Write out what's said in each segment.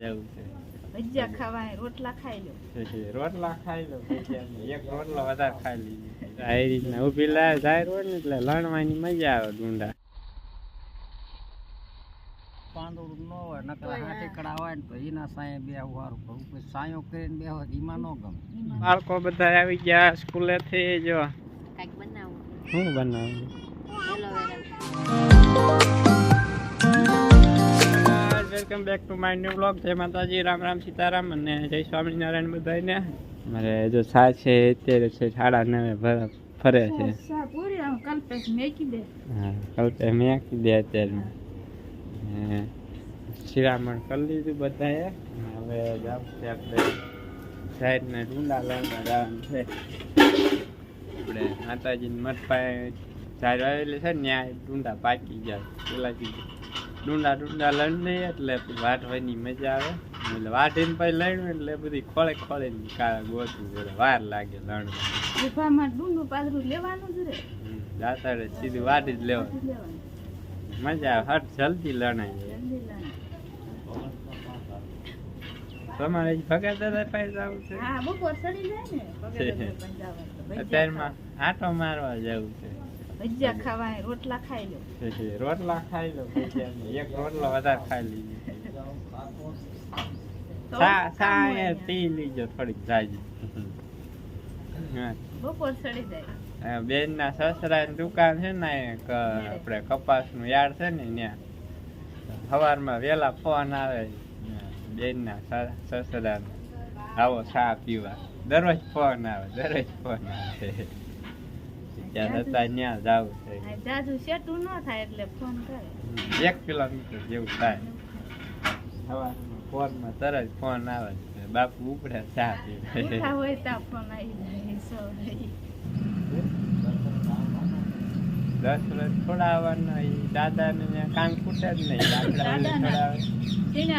જવું છે. ભજીયા ખાવા રોટલા ખાઈ લો. રોટલા ખાઈ લો એક રોટલો વધારે ખાઈ લીધી આ રીતના ઊભી લાવે જાય રોડ ને એટલે લણવાની મજા આવે ડુંડા. પાંદડું ન હોય નકર તોય હા. હોય ને તો એના સાંયે બે સારું પણ ઉપર સાયો કરીને બેહો તો એમાં ન ગમે. બાળકો બધા આવી ગયા સ્કૂલે થી જો. કાંઈક બનાવો. શું બનાવ્યું welcome back to my new blog. જય માતાજી રામ રામ સીતારામ અને જય સ્વામિનારાયણ બધાને મારે જો સા છે અત્યારે છે સાડા નવે ફરે છે. કલ્પેશ મેકી દે. હા અત્યારે. શિરામણ કરી લીધું બધાએ. હવે જાવ છે આપણે સાઈડને ઢૂંડા લાવવા જવાનું છે. આપણે માતાજીને મઠ પાસે ચાર આવેલી છે ને ત્યાં ડુંડા પાકી ગયા. પેલા કીધું. ડુંડા ડુંડા લણ નહીં એટલે વાટવાની મજા આવે. એટલે વાટીને પછી લણવું એટલે બધી ખોળે ખોળે કાળા ગોતવું પડે વાર લાગે લણવા. ઉભામાં ડુંગું પાદરું લેવાનું જ રે. જાતા સીધું વાટી જ લેવાનું. મજા આવે હટ જલ્દી લણાય. તમારે ભગા દાદા પાસે જવું છે? ને. અત્યારમાં આટો મારવા જવું છે. ભજીયા ખાવા રોટલા ખાઈ લો. રોટલા ખાઈ લો એક રોટલો વધારે ખાઈ લીધો. તો સા સા કામ હોય એ અહીંયા. પી લીજો થોડીક જાજી. બપોર સડી જાય. બેન ના સસરા ની દુકાન છે ને એક આપણે કપાસનું યાર્ડ છે ને ત્યાં. સવારમાં વેલા ફોન આવે બેન ના સસરા આવો ચા પીવા. દરરોજ ફોન આવે દરરોજ ફોન આવે. ત્યાં જતા ત્યાં જવું છે. જાજુ શેટું ન થાય એટલે ફોન કરે. એક કિલોમીટર જેવું થાય. સવારમાં ફોનમાં તરત ફોન આવે છે. બાપુ ઉપડે ચા પીવે. હોય ત્યાં ફોન આવી જાય દસ વર્ષ છોડાવવાના દાદા ને ત્યાં કાન ખૂટે જ નહીં. દાદાના? છોડાવે.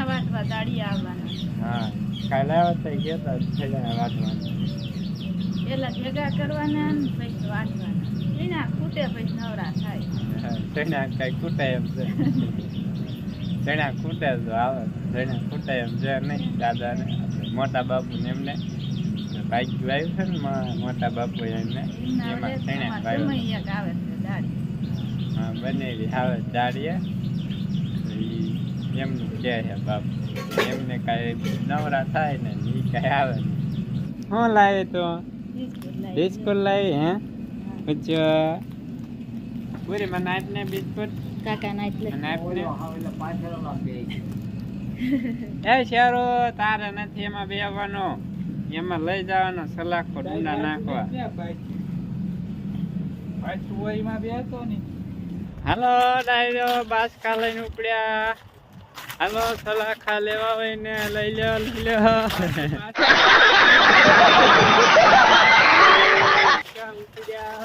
વાટવા દાડી આવવાના. હા કાલે આવ્યો તો હતા છેલ્લા વાંચવાના પેલા ભેગા કરવાના ને પછી વાટવાના. સીના ખૂટે પછી નવરા થાય ચણા કઈ ખૂટે એમ છે ચણા ખૂટે તો આવે ચણા ખૂટે એમ છે નહીં દાદાને મોટા બાપુને એમને બાઈક આવ્યું છે ને મોટા બાપુ એમને એમાં હા બનેલી આવે દાડીએ એમનું કહે છે બાપુ એમને કાંઈ નવરા થાય ને એ કાંઈ આવે નહીં શું લાવે તો બિસ્કુટ લાવી હે પછી પૂરી. બિસ્કુટ કાકા ના એટલે અને આપને એટલે પાછળ ઓલા બે. એ શેરો તારે નથી એમાં બેવાનો એમાં લઈ જવાનો સલાખો ડુંડા નાખવા. હાલો ડાયરો બાસકા લઈને ઉપડ્યા. હાલો સલાખા લેવા હોય ને લઈ લ્યો લઈ લ્યો.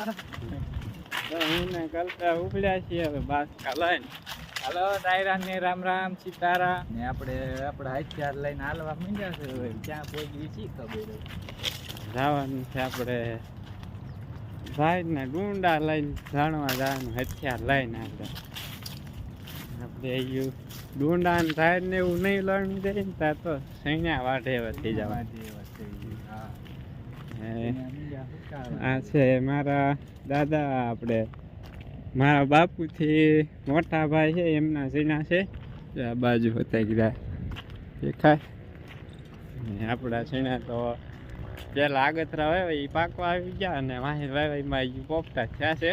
તો હું ને કલ્પા ઉપડ્યા છીએ હવે બાસકા લઈને હાલો ડાયરા ને રામ રામ સીતારા. ને આપણે આપણા હથિયાર લઈને હાલવા માંડ્યા છે હવે. ક્યાં પહોંચી શી ખબર. જવાનું છે આપણે ભાઈ ડુંડા લઈને જાણવા જવાનું હથિયાર લઈને આપણે. આપણે એવું ડુંડા ને સાહેબ ને એવું નહીં લણવું દે ને ત્યાં તો સૈયા વાઢે વધી જવા હા. હે. અહીંયા મીંડા હુકાવા. આ છે મારા દાદા, આપણે મારા બાપુથી મોટા ભાઈ છે, એમના સીના છે. આ બાજુ હતા ગયા દેખાય? આપણા સીના તો પેલા આગતરા હોય એ પાકવા આવી ગયા અને વાહી વાહીમાં પોપટા થયા છે.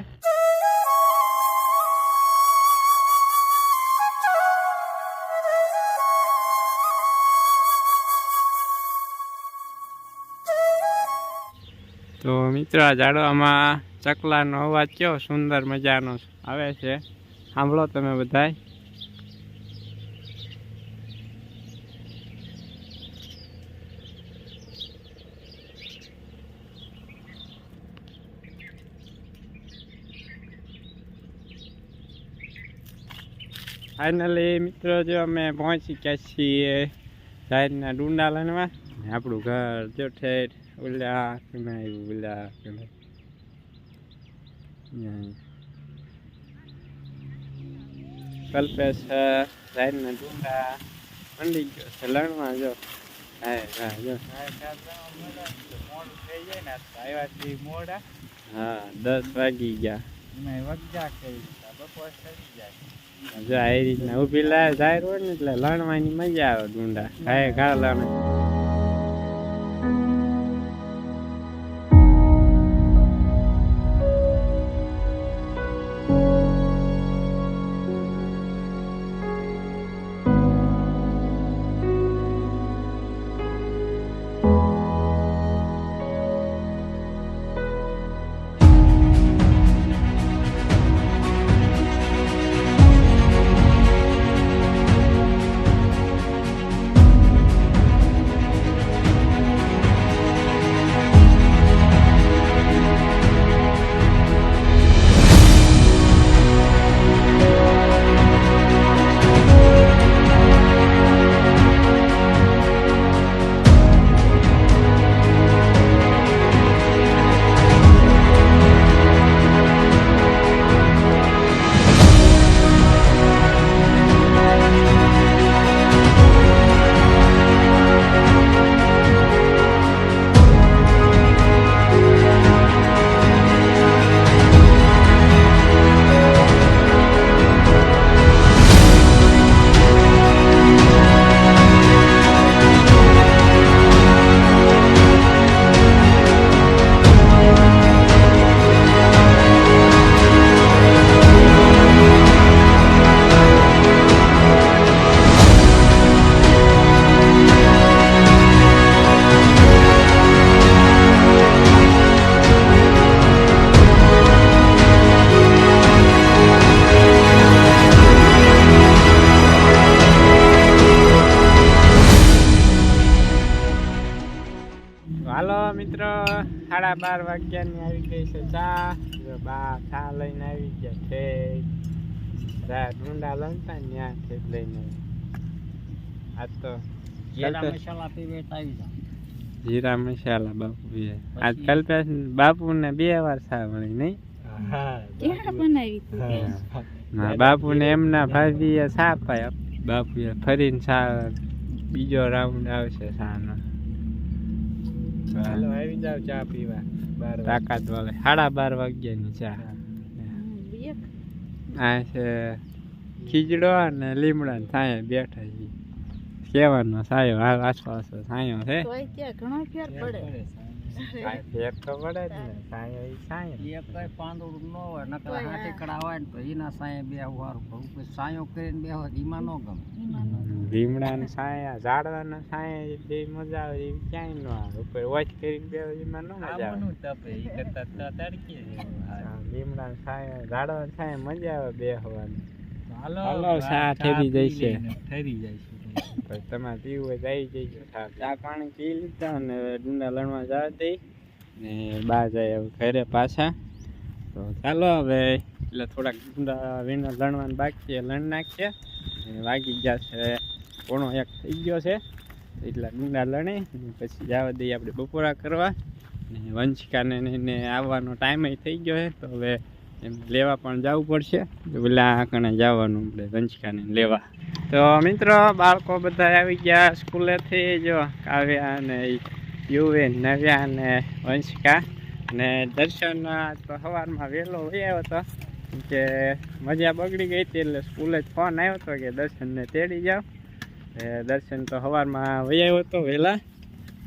તો મિત્રો, આ ઝાડવામાં ચકલાનો અવાજ કેવો સુંદર મજાનો આવે છે? સાંભળો તમે બધાય. ફાઇનલી મિત્રો, જો અમે પહોંચી ગયા છીએ સાહેબના ડુંડા લણવા. આપણું ઘર જો ઠેઠ ઓલા તમે આવ્યું ઓલા પેલા ત્યાં. કલ્પેશ સાઈડના ડુંડા મંડી ગયો છે લણવા જો હા હા જો મોડું થઈ જાય ને આવ્યા છીએ મોડા હા દસ વાગી ગયા એમાં વગજા કરી બપોર થઈ જાય જો આ રીતના ઊભી લાય જાય હોય ને એટલે લણવાની મજા આવે ડુંડા ખાય ખા લણ સાડા બાર વાગ્યાની આવી ગઈ છે ચા. જો બા ચા લઈને આવી ગયા છે. રા ડુંડા લણતા ત્યાં છે લઈને આ તો જીરા મસાલા પીવે તો આવી જા. જીરા મસાલા બાપુ એ આજ કલ્પેશ બાપુ ને બે વાર ચા મળી નહીં બાપુ. ને એમના ભાભી એ ચા પાય બાપુ ફરીને સા બીજો રાઉન્ડ આવશે ચાનો હાલો આવી જાવ ચા પીવા બાર વાગે. તાકાત વાળે. સાડા બાર વાગ્યાની ચા. હમ, આ છે ખીચડો અને લીમડા ને સાંયે બેઠા છીએ. કહેવાનો સાયો હાલ આસપાસ સાયો છે. ઘણો ફેર પડે. ફેર તો પડે જ ને સાંય હોય સાયો એક કઈ પાંદડું ન હોય નકર આ- હોય ને તો એના સાંય બે વારું ભરું. પછી સાંયો કરીને બે હોય એમાં ન ગમે. એમાં નો લીમડા ને સાયા સાયા જે મજા આવે એ ક્યાંય ન આવે. ઉપર વોચ કરીને બે એમાં ન મજા આવે. તપે એ કરતા તડકી. ભીમડા ને સાયા ઝાડવા ને સાયા મજા આવે બેસવાની હાલો હાલો, ચા ઠેરી જાય છે. ઠરી જાય છે પછી તમારે પીવું હોય તો આવી જજો. ચા પાણી પી લીધા અને ડુંડા લણવા જવા દઈ. ને બા જાય ઘરે પાછા. તો ચાલો હવે, એટલે થોડાક ડુંડા વીણા લણવાનું બાકી લણ નાખીએ. અને વાગી ગયા છે, પોણો એક થઈ ગયો છે. એટલા ડુંડા લણે પછી જવા દઈએ આપણે બપોરા કરવા. ને વંશિકાને આવવાનો ટાઈમ થઈ ગયો છે. તો હવે લેવા પણ જવું પડશે. પેલા કણે જવાનું આપણે વંચકાને લેવા. તો મિત્રો, બાળકો બધા આવી ગયા સ્કૂલેથી જો કાવ્યા અને યુવેન નવ્યા અને વંશિકા. ને દર્શન તો સવારમાં વહેલો વહી આવ્યો હતો કે મજા બગડી ગઈ હતી એટલે સ્કૂલે જ ફોન આવ્યો હતો કે દર્શનને તેડી જાઓ દર્શન તો સવારમાં વહી હતો વહેલા.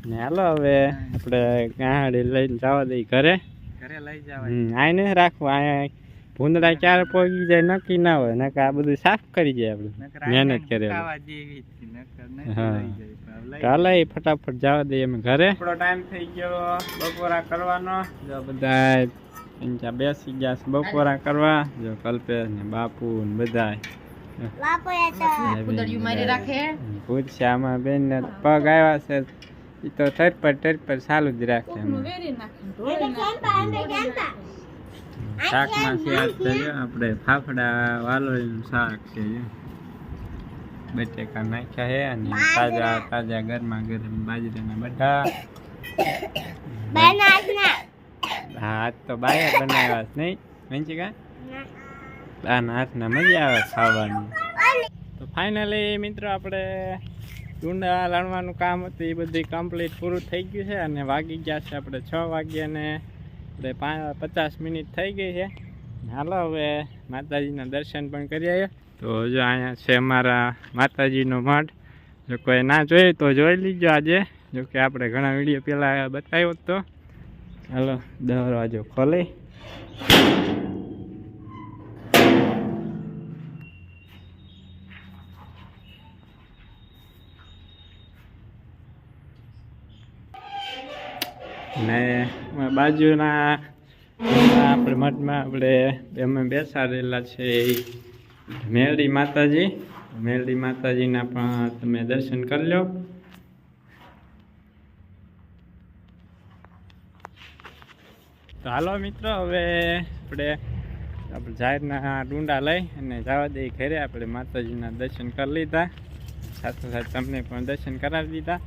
ને હાલો હવે આપણે ગાડી લઈને જવા દઈ ઘરે. ઘરે લઈ જવાય. હમ, રાખવું આ ભૂંદડા ક્યારે પોગી જાય નક્કી ના હોય નકર આ બધું સાફ કરી જાય આપણે મહેનત લઈ ચાલે ફટાફટ જવા દઈએ અમે ઘરે. થોડો ટાઈમ થઈ ગયો બપોરા કરવાનો. જો બધા ત્યાં બેસી ગયા છે બપોરા કરવા. જો કલ્પેશ ને બાપુ ને બધા કુદરિયું આમાં બેન ને પગ આવ્યા છે. એ તો ટરપર પર સારું જ રાખે કોકનું એમ. વેરી નાખે છે જો આપણે ફાફડા વાલોળીનું શાક છે બટેકા નાખ્યા છે અને તાજા તાજા ગરમા ગરમ બાજરાના બધા. હા તો બાય બનાવ્યા છે નહીં વંચિકા? બાના હાથના મજા આવે ખાવાની. તો ફાઇનલી મિત્રો આપણે ડુંડા લણવાનું કામ હતું, એ બધું કમ્પ્લીટ પૂરું થઈ ગયું છે અને વાગી ગયા છે આપણે છ વાગ્યાને આપણે પાંચ પચાસ મિનિટ થઈ ગઈ છે. હાલો હવે માતાજીના દર્શન પણ કરી આવ્યા તો જો અહીંયા છે અમારા માતાજીનો મઠ જો કોઈ ના જોઈએ તો જોઈ લીજો આજે. જો કે આપણે ઘણા વીડિયો પહેલાં બતાવ્યો હતો હાલો, દરવાજો ખોલી. ને બાજુના આપણે મઠમાં આપણે અમે બેસાડેલા છે મેરડી માતાજી. મેરડી માતાજીના પણ તમે દર્શન કરી લો. તો હાલો મિત્રો, હવે આપણે આપણે જાહેરના ડુંડા લઈ અને જવા દઈ ઘરે. આપણે માતાજીના દર્શન કરી લીધા. સાથે સાથે તમને પણ દર્શન કરાવી દીધા.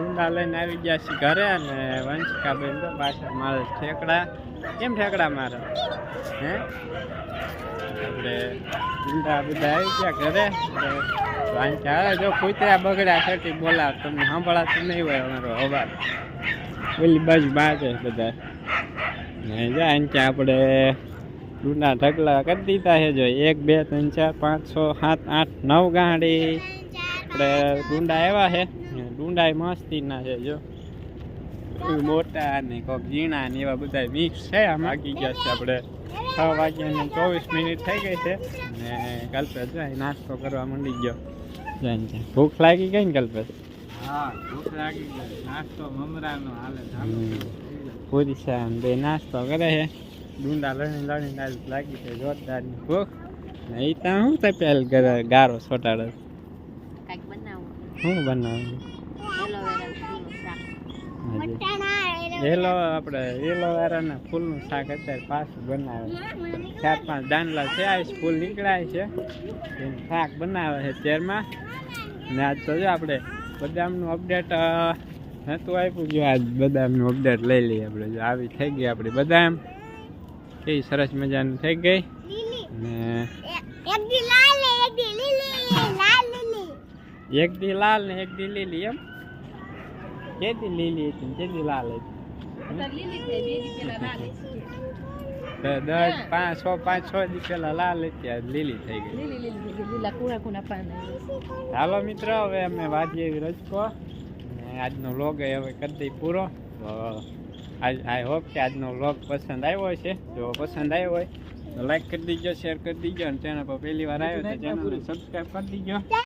ડુંડા લઈને આવી ગયા છીએ ઘરે અને વંશિકાબેન તો પાછળ મારે ઠેકડા. કેમ ઠેકડા મારે? હે? આપણે ઊંડા બધા આવી ગયા ઘરે. વાંચા હવે જો કૂતરા બગડ્યા છે બોલાવ. તમને સાંભળાતું નહીં હોય અમારો અવાજ. પેલી બાજુ બાજે બધા. ને જાય ત્યાં આપણે ડુંડા ઢગલા કરી દીધા છે જો એક, બે, ત્રણ, ચાર, પાંચ, છ, સાત, આઠ, નવ ગાંડી. આપણે ડુંડા એવા છે. ને ડુંડા મસ્તીના છે જો. મોટા ને કોક ઝીણા ને એવા બધા મિક્સ છે આમ વાગી ગયા છે આપણે. છ વાગ્યા ને ચોવીસ મિનિટ થઈ ગઈ છે. ને કલ્પેશ જાય નાસ્તો કરવા માંડી ગયો. જાય ને ભૂખ લાગી ગઈ ને કલ્પેશ? હા ભૂખ લાગી ગઈ. નાસ્તો મમરાનો હાલે. પૂરી છે બે નાસ્તો કરે છે. ડુંડા લણી લણી લાગી છે જોરદારની ભૂખ. ને એ ત્યાં શું તપેલ કરે? ગારો છોટાડે. કાંઈક બનાવું. શું બનાવે? એલો આપણે એલોવેરાના ફૂલનું શાક અત્યારે પાછું બનાવે ચાર પાંચ દાંડલા છે આ ફૂલ નીકળાય છે. એનું શાક બનાવે છે ત્યારમાં ને આજ તો જો આપણે બદામનું અપડેટ નહોતું આપ્યું જો આજ બદામનું અપડેટ લઈ લઈએ આપણે જો આવી થઈ ગઈ આપણી બદામ. કેવી સરસ મજાની થઈ ગઈ. ને એક દી લાલ ને એક દી લીલી. લાલ એક દી લાલ હતી હતી બે દી લાલ તો દસ પાંચ છ પાંચ છ દી પેલા લાલ હતી આજ લીલી થઈ ગઈ લીલી લીલી થઈ લીલા કુણા કુણા પાન હાલો મિત્રો હવે અમે વાજીએ એવી રજકો ને આજનો વ્લોગ હવે કરી દઈ પૂરો તો આઈ હોપ કે આજનો વ્લોગ પસંદ આવ્યો છે જો પસંદ આવ્યો હોય તો લાઈક કરી દીજો શેર કરી દીજો અને ચેનલ પર પહેલી વાર આવ્યો તો ચેનલને સબસ્ક્રાઈબ કરી દીજો.